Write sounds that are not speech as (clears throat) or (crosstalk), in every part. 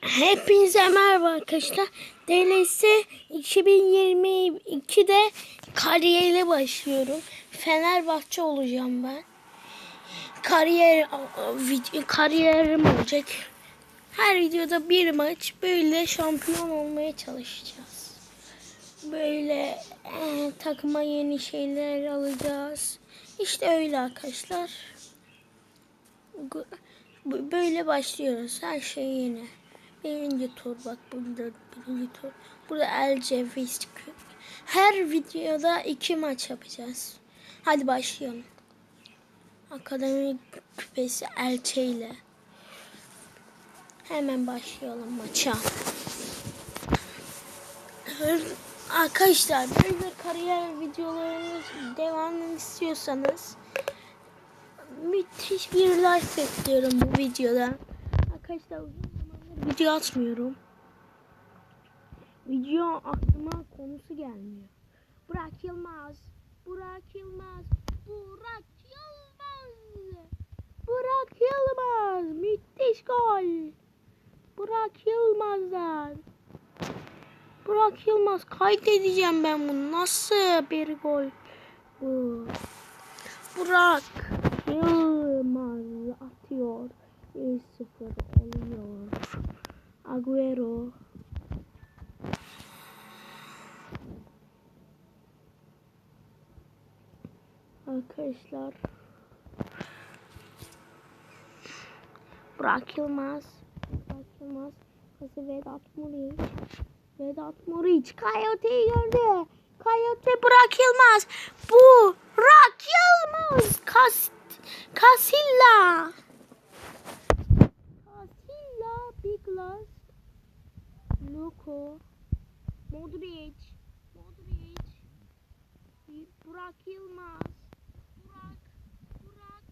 Hepinize merhaba arkadaşlar. DLS 2022'de kariyere başlıyorum. Fenerbahçe olacağım ben. Kariyer kariyerim olacak. Her videoda bir maç böyle şampiyon olmaya çalışacağız. Böyle e, takıma yeni şeyler alacağız. İşte öyle arkadaşlar. Böyle başlıyoruz. Her şey yeni. Birinci tur bak burada birinci tur. Burada El Ceviz çıkıyor. Her videoda iki maç yapacağız. Hadi başlayalım. Akademi küpesi Elçe ile. Hemen başlayalım maça. Arkadaşlar böyle kariyer videolarının devamını istiyorsanız müthiş bir like bekliyorum bu videoda. Arkadaşlar uzun zamandır video atmıyorum. Video aklıma konusu gelmiyor. Burak Yılmaz. Burak Yılmaz. Burak Yılmaz. Burak Yılmaz. Müthiş gol. Burak Yılmaz'dan. Burak Yılmaz kaydedeceğim ben bunu. Nasıl bir gol bu? Burak Yılmaz atıyor. 1-0 oluyor. Agüero. Arkadaşlar. Burak Yılmaz. Burak Yılmaz. Pası Vedat Muriç. Vedat Muriç. Coyote'yi gördü. Coyote Burak Yılmaz. Bu Burak Yılmaz. Kas Casilla. Casilla Biglas. Luko. Modric. Modric. Burak Yılmaz. Burak. Burak.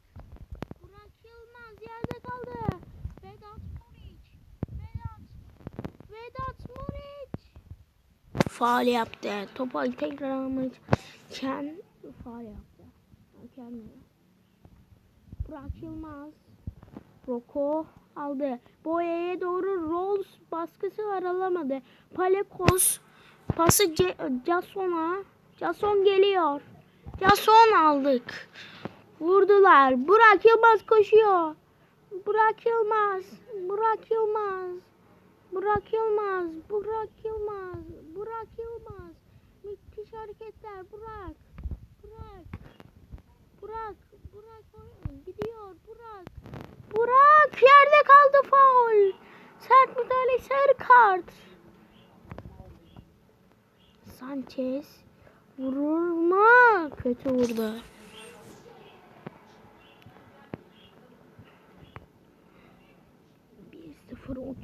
Burak Yılmaz yerde kaldı. Vedat Muriç. Vedat. Muriç. Faal yaptı. Topu tekrar almak için faal yaptı. Kendine. Burak Yılmaz. Roko aldı. Boya'ya doğru Rolls baskısı var alamadı. Palekos pası Ce- Jason'a. Jason geliyor. Jason aldık. Vurdular. Burak Yılmaz koşuyor. Burak Yılmaz. Burak Yılmaz. Burak Yılmaz. Burak Yılmaz. Burak Yılmaz. Müthiş hareketler. Burak. Burak. Burak. Burak gidiyor. Burak. Burak yerde kaldı faul. Sert müdahale sarı kart. Sanchez vurur mu? Kötü vurdu.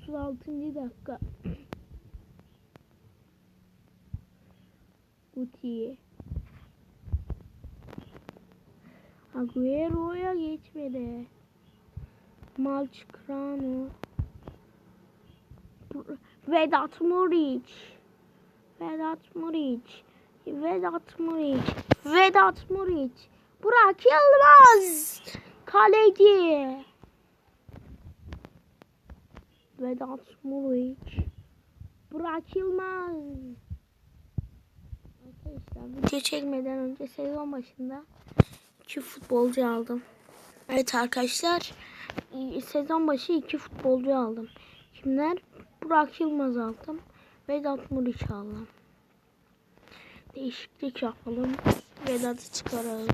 36. dakika. (clears throat) Guti. Agüero'ya geçmedi. Malçkrano. Vedat Muriç. Vedat Muriç. Vedat Muriç. Vedat Muriç. Burak Yılmaz. Kaleci. Vedat Muriç. Burak Yılmaz. Arkadaşlar video çekmeden önce sezon başında iki futbolcu aldım. Evet arkadaşlar sezon başı iki futbolcu aldım. Kimler? Burak Yılmaz aldım. Vedat Muriç aldım. Değişiklik yapalım. Vedat'ı çıkaralım.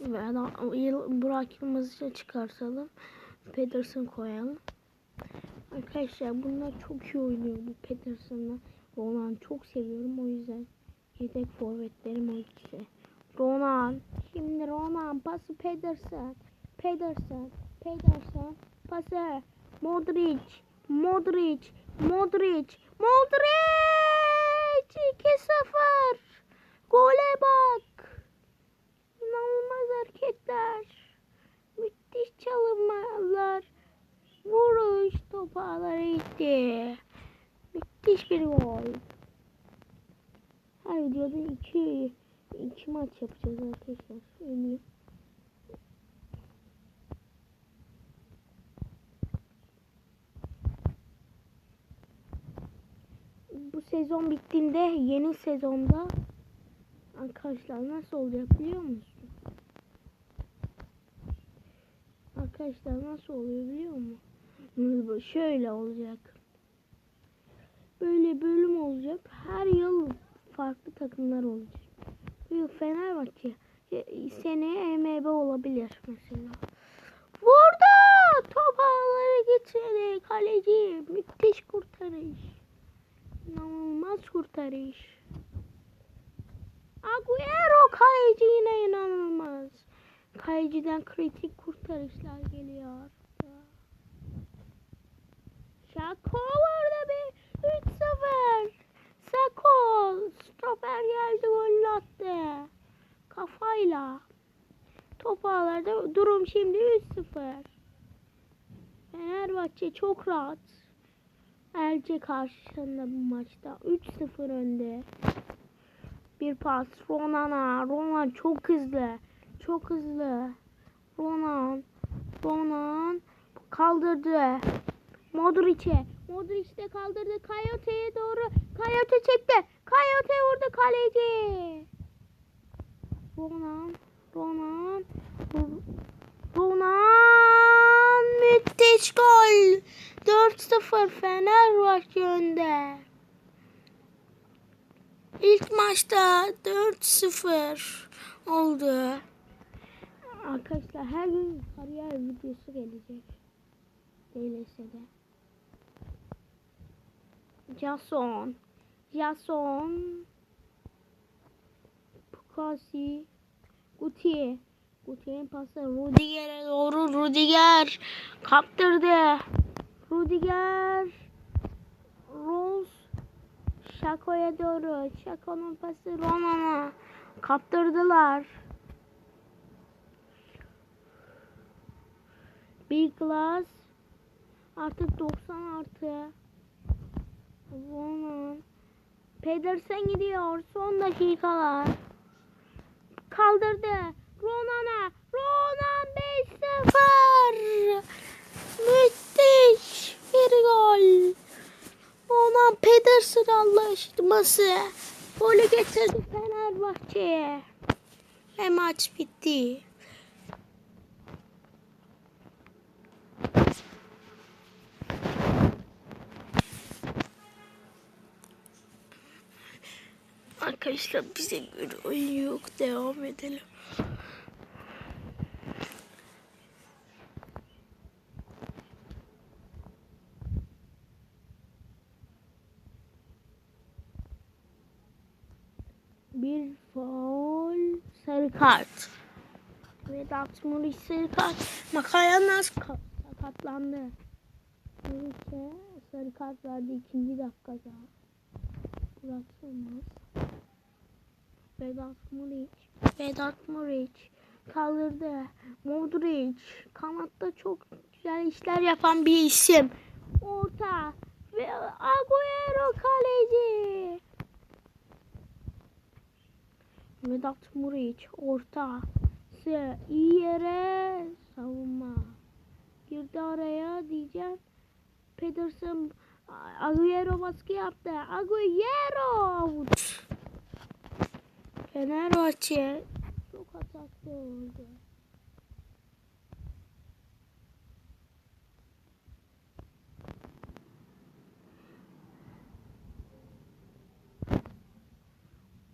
Vedat, Burak Yılmaz'ı çıkartalım. Pedersen koyalım. Arkadaşlar bunlar çok iyi oynuyor bu Pedersen'la. Ronan çok seviyorum o yüzden. Yedek forvetlerim o ikisi. Ronan. Şimdi Ronan pası Pedersen. Pedersen. Pedersen. Pası. Modric. Modric. Modric. Modric. 2-0. Gole bak. İnanılmaz hareketler. Müthiş çalımlar. Vuruş toparlarıydı. Müthiş bir gol. Her videoda iki, iki maç yapacağız arkadaşlar. Söyleyeyim. Bu sezon bittiğinde yeni sezonda arkadaşlar nasıl olacak biliyor musunuz? Arkadaşlar nasıl oluyor biliyor musun? Şöyle olacak. Böyle bölüm olacak. Her yıl farklı takımlar olacak. Bu yıl Fenerbahçe. e, Seneye EMB olabilir mesela. Burada top ağları getirdi. Kaleci müthiş kurtarış. İnanılmaz kurtarış. Agüero kaleci yine inanılmaz. Kaleciden kritik kurtarışlar geliyor. Şako orada bir 3-0. Sako stoper geldi gol attı. Kafayla. Top ağlarda durum şimdi 3-0. Fenerbahçe çok rahat. Elce karşısında bu maçta 3-0 önde. Bir pas Ronan'a. Ronan çok hızlı. Çok hızlı. Ronan. Ronan kaldırdı. Modric'e. Modric de kaldırdı. Coyote'ye doğru. Coyote çekti. Coyote vurdu kaleci. Ronan. Ronan. Ronan. Müthiş gol. 4-0 Fenerbahçe önde. İlk maçta 4-0 oldu. Arkadaşlar her gün kariyer videosu gelecek. DLS'de. Jason. Jason. Pukasi. Guti. Guti'nin pası Rudiger'e doğru. Rudiger kaptırdı. Rudiger. Rose. Şako'ya doğru. Şako'nun pası Ronan'a. Kaptırdılar. Big Glass. Artık 90 artı. Ronan. Pedersen gidiyor. Son dakikalar. Kaldırdı. Ronan'a. Ronan 5-0. Müthiş bir gol. Ronan Pedersen anlaşması. Golü getirdi Fenerbahçe'ye. Ve maç bitti. Arkadaşlar bize göre oyun yok. Devam edelim. Bir faul sarı kart. Vedat Muriç sarı kart. Makayanas ka- sakatlandı. Muriç'e sarı kart verdi ikinci dakikada. Vedat Muriç. Vedat Muriç kaldırdı. Modric kanatta çok güzel işler yapan bir isim. Orta ve Agüero kaleci. Vedat Muriç orta. S iyi yere savunma. Girdi araya diyeceğim. Pedersen Agüero baskı yaptı. Agüero out. Fenerbahçe çok ataklı oldu.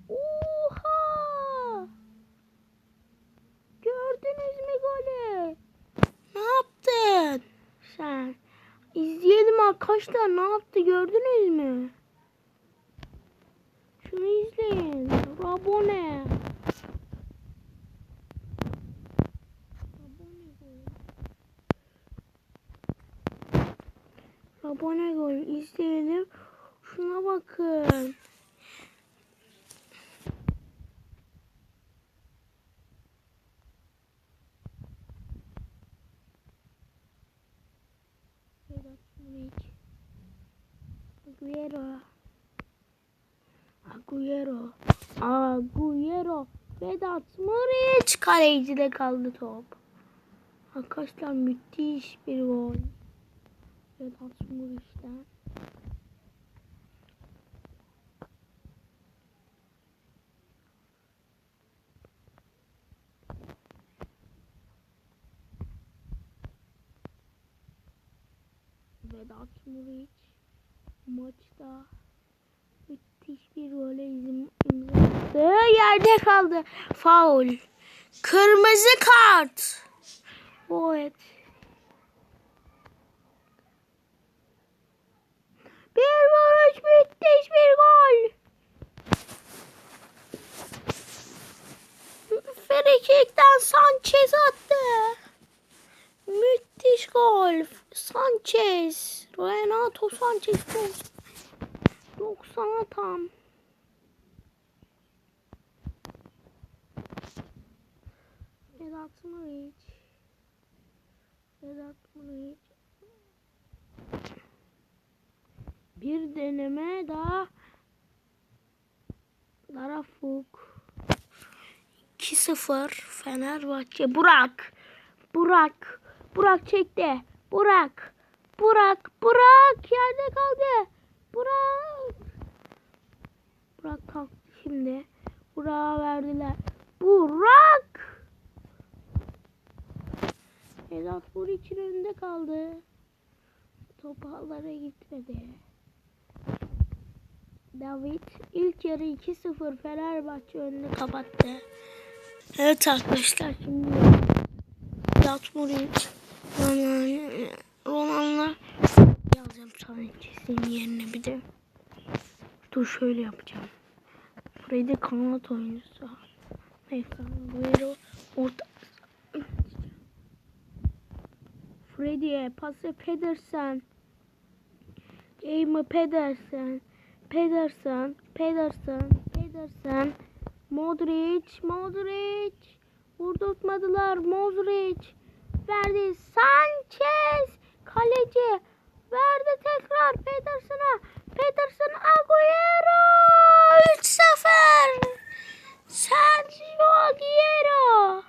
Oha! Gördünüz mü golü? Ne yaptın? Sen. İzleyelim arkadaşlar ne yaptı gördünüz mü? Şunu izleyin. Rabone. Rabone gol. İzleyelim. Şuna bakın. Muriç. Agüero. Agüero. Vedat Muriç kalecide kaldı top. Arkadaşlar müthiş bir gol. Vedat Muriç'ten. Vedat Muriç maçta müthiş bir gole izin imza attı. Yerde kaldı. Faul. Kırmızı kart. Evet. Bir vuruş müthiş bir gol. Frikik'ten Sanchez attı. Müthiş gol. Sanchez. Renato Sanchez. 90'a tam. Vedat Muriç. Vedat Muriç. Bir deneme daha. Darafuk. 2-0 Fenerbahçe. Burak. Burak. Burak çekti. Burak. Burak. Burak yerde kaldı. Burak. Burak kalktı şimdi. Burak'a verdiler. Burak. Vedat Muriç'in önünde kaldı. Top ağlara gitmedi. David ilk yarı 2-0 Fenerbahçe önünü kapattı. Evet arkadaşlar şimdi Ronaldo Sanchez'in yerine bir de dur şöyle yapacağım. Freddy kanat oyuncusu. Neyse Agüero orta Freddy'e pası Pedersen. Jamie Pedersen. Pedersen. Pedersen. Pedersen. Modric. Modric. Vurdurtmadılar. Modric. Verdi. Sanchez. Kaleci. Verdi tekrar Pedersen'a. Pedersen Agüero. 3-0. Sergio Agüero.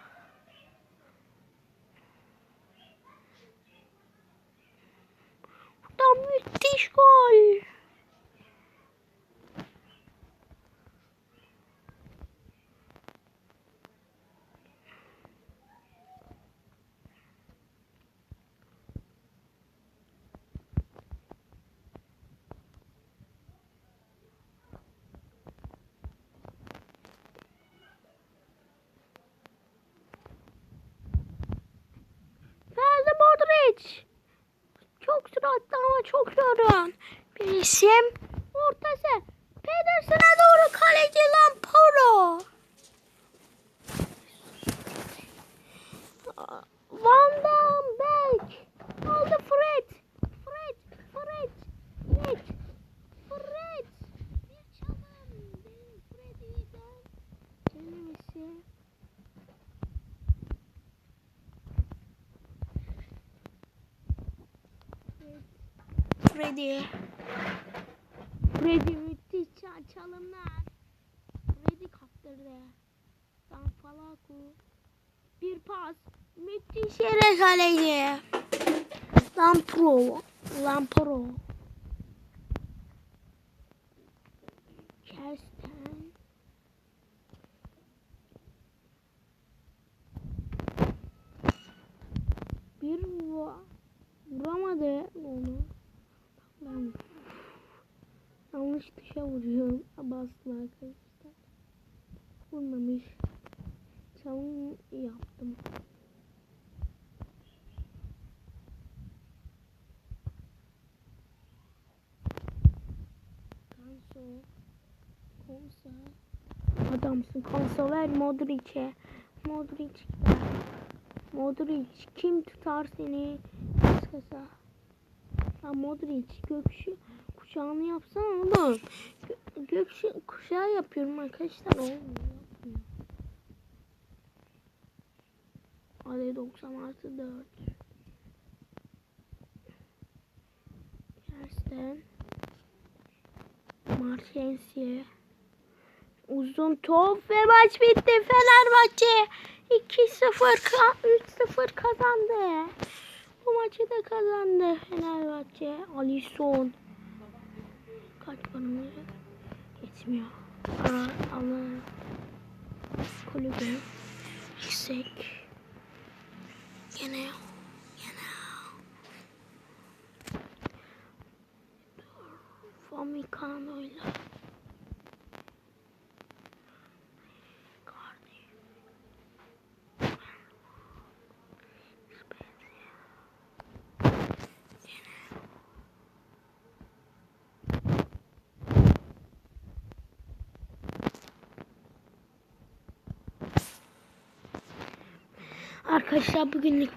Tam müthiş gol. Ferdi Modric. Çok süratli ama çok yorun. Bir isim. Ortası. Pedersen'e doğru kaleci Lamparo. Freddy. Freddy müthiş ça- çalımlar. Freddy kaptırdı. Danfalaku. Bir pas. Müthiş yere kaleci. Lampro. Lampro. Kersten. Bir vuramadı onu. Ben yanlış dışa vuruyorum. Bastım arkadaşlar. Vurmamış. Çalım yaptım. Kanso. Konsa. Adamsın. Konsa ver Modric'e. Modric. Modric kim tutar seni? Kısa. Ya Modric gökşü kuşağını yapsana oğlum. Gö gökşü kuşağı yapıyorum arkadaşlar olmuyor. Hadi 90 artı 4. Gersten. Marchensiye. Uzun top ve maç bitti. Fenerbahçe 2-0 ka- 3-0 kazandı maçı da kazandı Fenerbahçe. Alisson. Kaç puanımız Yetmiyor. Aa, ama kulübe yüksek. Yine yine Famikano'yla Arkadaşlar bugünlük